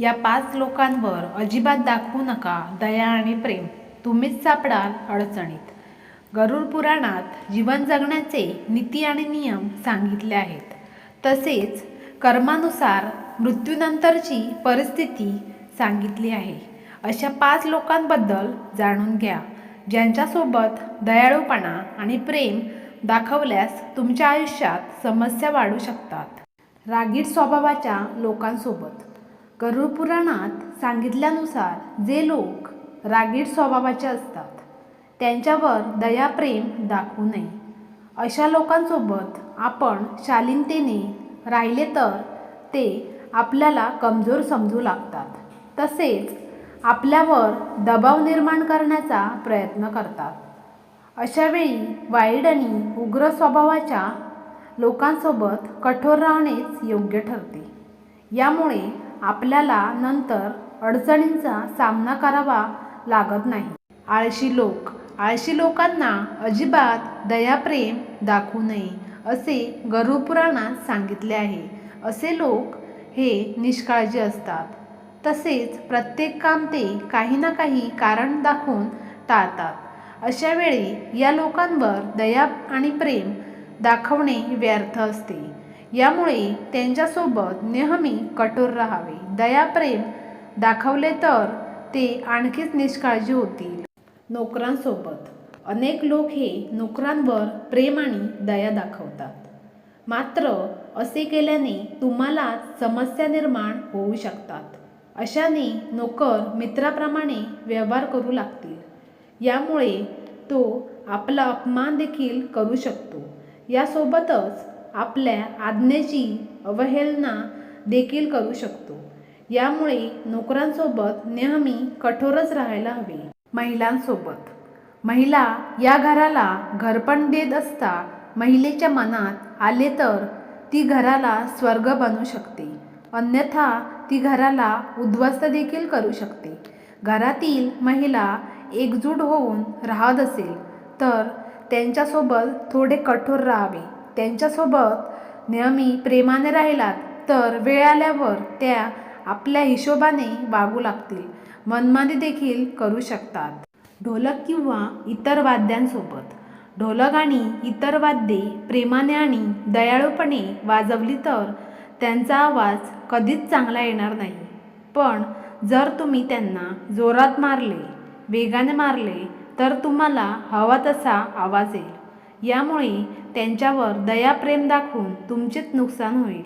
या पाच लोकांवर अजिबात दाखवू नका दया आणि प्रेम. तुम्हीच सापडाल अडचणीत. गरुड पुराणात जीवन जगण्याचे नीती आणि नियम सांगितले आहेत. तसेच कर्मानुसार मृत्यूनंतरची परिस्थिती सांगितली आहे. अशा पाच लोकांबद्दल जाणून घ्या. ज्यांच्यासोबत दयाळूपणा आणि प्रेम दाखवल्यास तुमच्या आयुष्यात समस्या वाढू शकतात. रागीट स्वभावाच्या लोकांसोबत. गरुड पुराणात सांगितल्यानुसार जे लोक रागीट स्वभावाचे असतात त्यांच्यावर दया प्रेम दाखवू नये. अशा लोकांसोबत आपण शालीनतेने राहिले तर ते आपल्याला कमजोर समजू लागतात. तसेच आपल्यावर दबाव निर्माण करण्याचा प्रयत्न करतात. अशावेळी वाईट आणि उग्र स्वभावाच्या लोकांसोबत कठोर राहणेच योग्य ठरते. यामुळे आपल्याला नंतर अडचणींचा सामना करावा लागत नाही. आळशी लोक. आळशी लोकांना अजिबात दयाप्रेम दाखवू नये असे गर्वपुराणात सांगितले आहे. असे लोक हे निष्काळजी असतात. तसेच प्रत्येक काम ते काही ना काही कारण दाखवून टाळतात. अशा वेळी या लोकांवर दया आणि प्रेम दाखवणे व्यर्थ असते. यामुळे त्यांच्यासोबत नेहमी कठोर राहावे. दया प्रेम दाखवले तर ते आणखीच निष्काळजी होतील. नोकरांसोबत. अनेक लोक हे नोकरांवर प्रेम आणि दया दाखवतात. मात्र असे केल्याने तुम्हाला समस्या निर्माण होऊ शकतात. अशाने नोकर मित्राप्रमाणे व्यवहार करू लागतील. यामुळे तो आपला अपमान देखील करू शकतो. यासोबतच आपल्या आज्ञेची अवहेलना देखील करू शकतो. यामुळे नोकरांसोबत नेहमी कठोरच राहायला हवे. महिलांसोबत. महिला या घराला घरपण देत असता महिलेच्या मनात आले तर ती घराला स्वर्ग बनू शकते. अन्यथा ती घराला उद्ध्वस्त देखील करू शकते. घरातील महिला एकजूट होऊन राहत असेल तर त्यांच्यासोबत थोडे कठोर राहावे. त्यांच्यासोबत नेहमी प्रेमाने राहिलात तर वेळ आल्यावर त्या आपल्या हिशोबाने वागू लागतील. मनमानी देखील करू शकतात. ढोलक किंवा इतर वाद्यांसोबत. ढोलक आणि इतर वाद्ये प्रेमाने आणि दयाळूपणे वाजवली तर त्यांचा आवाज कधीच चांगला येणार नाही. पण जर तुम्ही त्यांना जोरात मारले वेगाने मारले तर तुम्हाला हवा तसा आवाज येईल. यामुळे त्यांच्यावर दया प्रेम दाखवून तुमचेच नुकसान होईल.